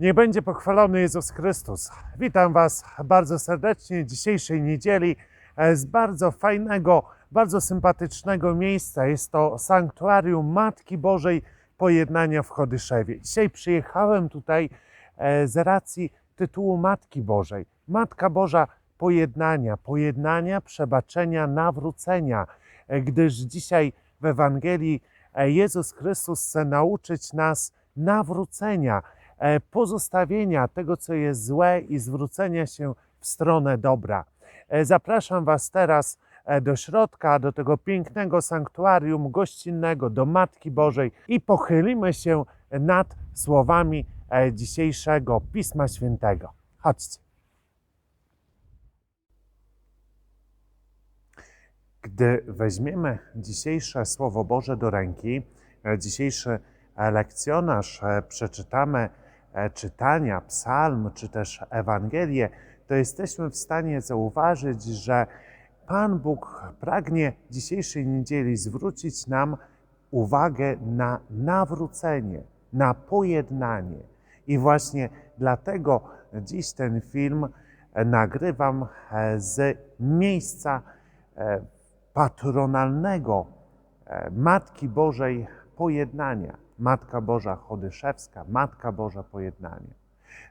Niech będzie pochwalony Jezus Chrystus. Witam Was bardzo serdecznie dzisiejszej niedzieli e, z bardzo fajnego, bardzo sympatycznego miejsca. Jest to sanktuarium Matki Bożej Pojednania w Chodyszewie. Dzisiaj przyjechałem tutaj e, z racji tytułu Matki Bożej. Matka Boża Pojednania, pojednania, przebaczenia, nawrócenia, E, gdyż dzisiaj w Ewangelii Jezus Chrystus chce nauczyć nas nawrócenia, pozostawienia tego, co jest złe i zwrócenia się w stronę dobra. E, Zapraszam Was teraz e, do środka, do tego pięknego sanktuarium gościnnego, do Matki Bożej i pochylimy się nad słowami e, dzisiejszego Pisma Świętego. Chodźcie. Gdy weźmiemy dzisiejsze Słowo Boże do ręki, e, dzisiejszy e, lekcjonarz, e, przeczytamy e, czytania, psalm czy też Ewangelię, to jesteśmy w stanie zauważyć, że Pan Bóg pragnie dzisiejszej niedzieli zwrócić nam uwagę na nawrócenie, na pojednanie. I właśnie dlatego dziś ten film e, nagrywam e, z miejsca e, patronalnego e, Matki Bożej Pojednania. Matka Boża Chodyszewska, Matka Boża Pojednania.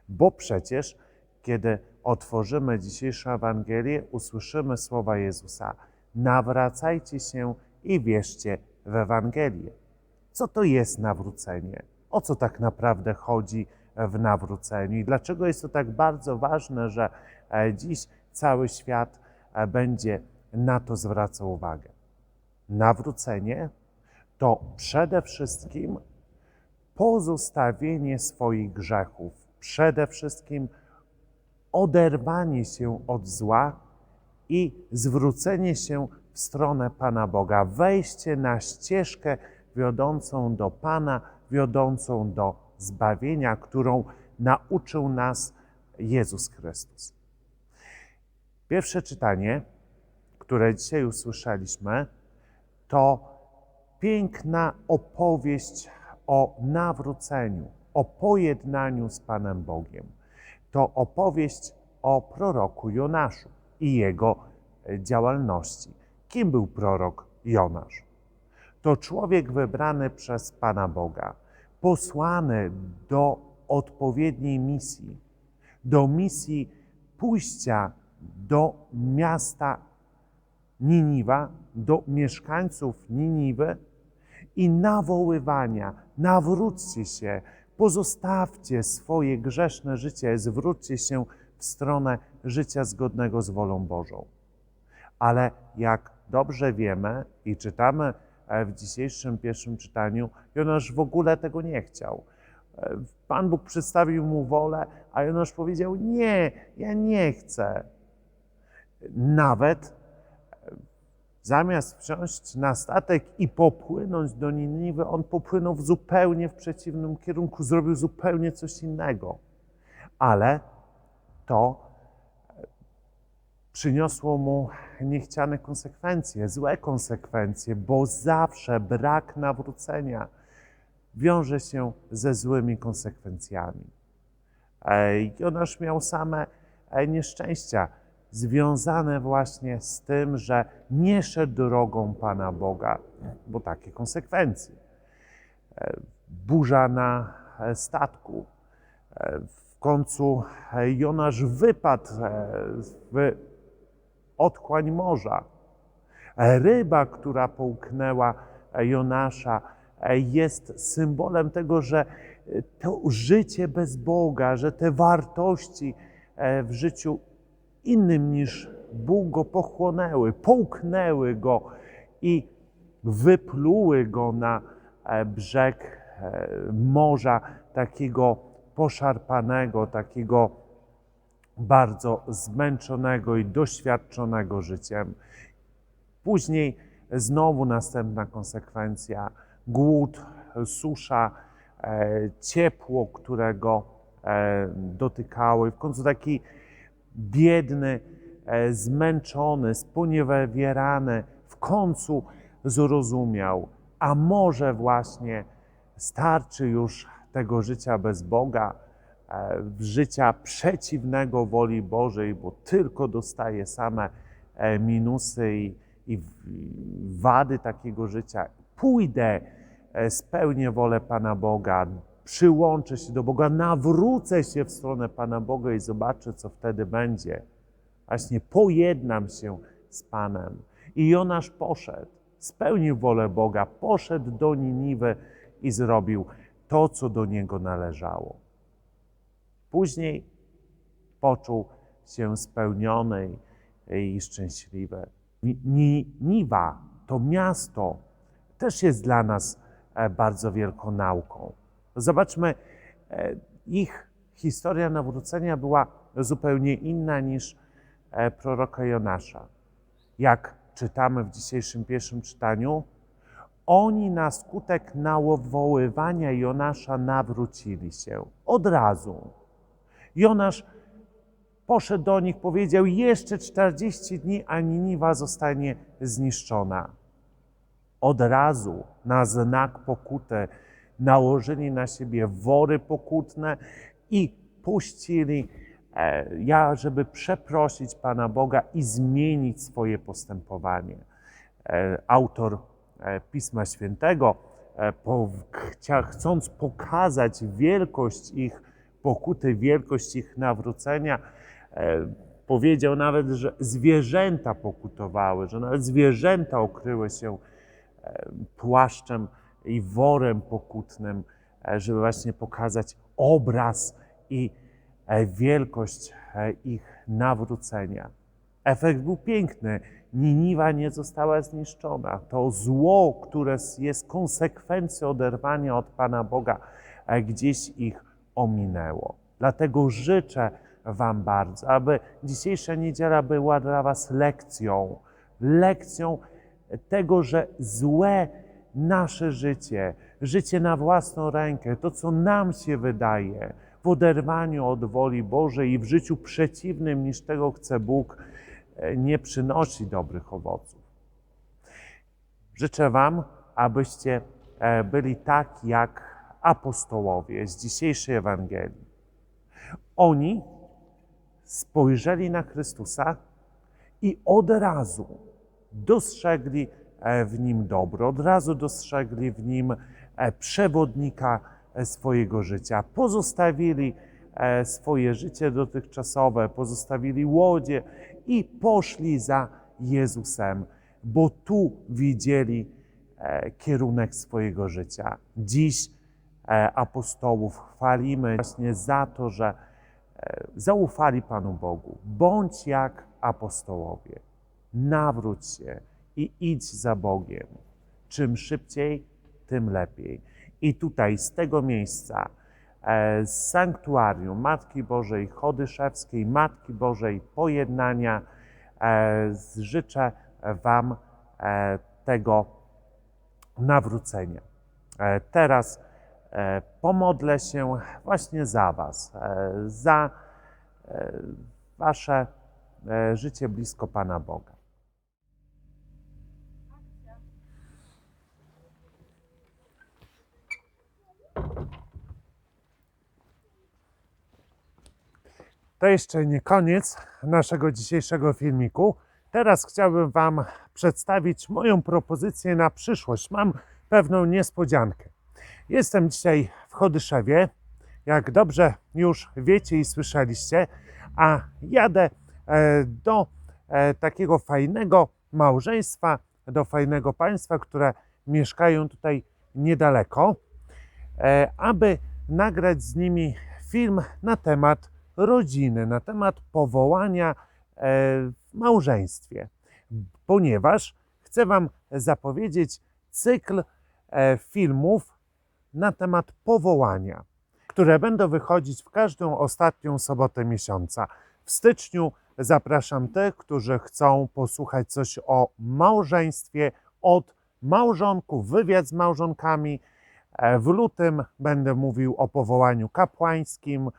Bo przecież, kiedy otworzymy dzisiejszą Ewangelię, usłyszymy słowa Jezusa: Nawracajcie się i wierzcie w Ewangelię. Co to jest nawrócenie? O co tak naprawdę chodzi w nawróceniu i dlaczego jest to tak bardzo ważne, że e, dziś cały świat e, będzie na to zwracał uwagę? Nawrócenie to przede wszystkim pozostawienie swoich grzechów, przede wszystkim oderwanie się od zła i zwrócenie się w stronę Pana Boga, wejście na ścieżkę wiodącą do Pana, wiodącą do zbawienia, którą nauczył nas Jezus Chrystus. Pierwsze czytanie, które dzisiaj usłyszeliśmy, to piękna opowieść o nawróceniu, o pojednaniu z Panem Bogiem. To opowieść o proroku Jonaszu i jego e, działalności. Kim był prorok Jonasz? To człowiek wybrany przez Pana Boga, posłany do odpowiedniej misji, do misji pójścia do miasta Niniwa, do mieszkańców Niniwy i nawoływania: nawróćcie się, pozostawcie swoje grzeszne życie, zwróćcie się w stronę życia zgodnego z wolą Bożą. Ale jak dobrze wiemy i czytamy e, w dzisiejszym pierwszym czytaniu, Jonasz w ogóle tego nie chciał. E, Pan Bóg przedstawił mu wolę, a Jonasz powiedział: Nie, ja nie chcę. Nawet zamiast wsiąść na statek i popłynąć do Niniwy, on popłynął w zupełnie w przeciwnym kierunku, zrobił zupełnie coś innego. Ale to przyniosło mu niechciane konsekwencje, złe konsekwencje, bo zawsze brak nawrócenia wiąże się ze złymi konsekwencjami. E, Jonasz miał same e, nieszczęścia związane właśnie z tym, że nie szedł drogą Pana Boga, bo takie konsekwencje. E, Burza na e, statku. E, W końcu Jonasz wypadł w otchłań morza. Ryba, która połknęła Jonasza, jest symbolem tego, że to życie bez Boga, że te wartości w życiu innym niż Bóg go pochłonęły, połknęły go i wypluły go na e, brzeg e, morza, takiego poszarpanego, takiego bardzo zmęczonego i doświadczonego życiem. Później znowu następna konsekwencja: głód, susza, e, ciepło, którego dotykało, i w końcu taki biedny, e, zmęczony, sponiewierany, w końcu zrozumiał, a może właśnie starczy już tego życia bez Boga, e, życia przeciwnego woli Bożej, bo tylko dostaje same e, minusy i, i wady takiego życia. Pójdę, spełnię wolę Pana Boga, przyłączę się do Boga, nawrócę się w stronę Pana Boga i zobaczę, co wtedy będzie. Właśnie pojednam się z Panem. I Jonasz poszedł, spełnił wolę Boga, poszedł do Niniwy i zrobił to, co do niego należało. Później poczuł się spełniony i szczęśliwy. Ni- Niniwa, to miasto, też jest dla nas e, bardzo wielką nauką. Zobaczmy, e, ich historia nawrócenia była zupełnie inna niż e, proroka Jonasza. Jak czytamy w dzisiejszym pierwszym czytaniu, oni na skutek nawoływania Jonasza nawrócili się od razu. Jonasz poszedł do nich, powiedział: Jeszcze 40 dni, a Niniwa zostanie zniszczona. Od razu na znak pokuty nałożyli na siebie wory pokutne i puścili, e, ja, żeby przeprosić Pana Boga i zmienić swoje postępowanie. E, autor e, Pisma Świętego, chcąc pokazać wielkość ich pokuty, wielkość ich nawrócenia, powiedział nawet, że zwierzęta pokutowały, że nawet zwierzęta okryły się płaszczem i worem pokutnym, e, żeby właśnie pokazać obraz i e, wielkość e, ich nawrócenia. Efekt był piękny. Niniwa nie została zniszczona. To zło, które jest konsekwencją oderwania od Pana Boga, gdzieś ich ominęło. Dlatego życzę Wam bardzo, aby dzisiejsza niedziela była dla Was lekcją, lekcją tego, że złe nasze życie, życie na własną rękę, to co nam się wydaje, w oderwaniu od woli Bożej i w życiu przeciwnym niż tego chce Bóg, e, nie przynosi dobrych owoców. Życzę Wam, abyście e, byli tak jak apostołowie z dzisiejszej Ewangelii. Oni spojrzeli na Chrystusa i od razu dostrzegli w nim dobro, od razu dostrzegli w nim e, przewodnika e, swojego życia. Pozostawili e, swoje życie dotychczasowe, pozostawili łodzie i poszli za Jezusem, bo tu widzieli e, kierunek swojego życia. Dziś e, apostołów chwalimy właśnie za to, że e, zaufali Panu Bogu. Bądź jak apostołowie. Nawróć się i idź za Bogiem. Czym szybciej, tym lepiej. I tutaj z tego miejsca, e, z sanktuarium Matki Bożej Chodyszewskiej, Matki Bożej Pojednania, e, życzę Wam e, tego nawrócenia. Teraz pomodlę się właśnie za Was, za Wasze życie blisko Pana Boga. To jeszcze nie koniec naszego dzisiejszego filmiku. Teraz chciałbym Wam przedstawić moją propozycję na przyszłość. Mam pewną niespodziankę. Jestem dzisiaj w Chodyszewie, jak dobrze już wiecie i słyszeliście, a jadę e, do e, takiego fajnego małżeństwa, do fajnego państwa, które mieszkają tutaj niedaleko, e, aby nagrać z nimi film na temat rodziny, na temat powołania e, w małżeństwie, ponieważ chcę Wam zapowiedzieć cykl e, filmów na temat powołania, które będą wychodzić w każdą ostatnią sobotę miesiąca. W styczniu zapraszam tych, którzy chcą posłuchać coś o małżeństwie od małżonków, wywiad z małżonkami. E, W lutym będę mówił o powołaniu kapłańskim,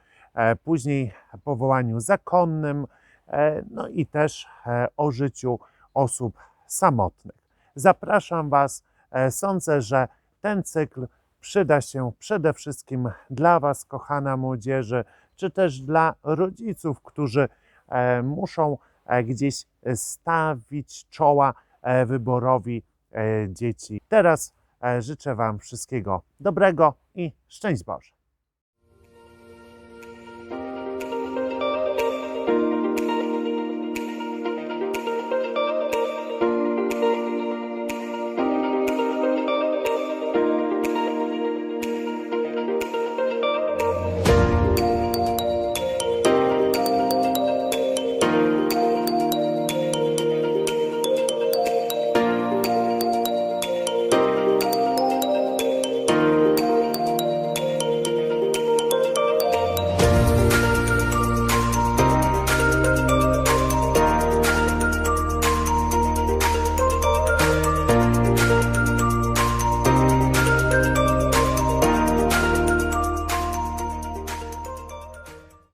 później powołaniu zakonnym, e, no i też e, o życiu osób samotnych. Zapraszam Was. E, Sądzę, że ten cykl przyda się przede wszystkim dla Was, kochana młodzieży, czy też dla rodziców, którzy e, muszą e, gdzieś stawić czoła e, wyborowi e, dzieci. Teraz e, życzę Wam wszystkiego dobrego i szczęść Boże.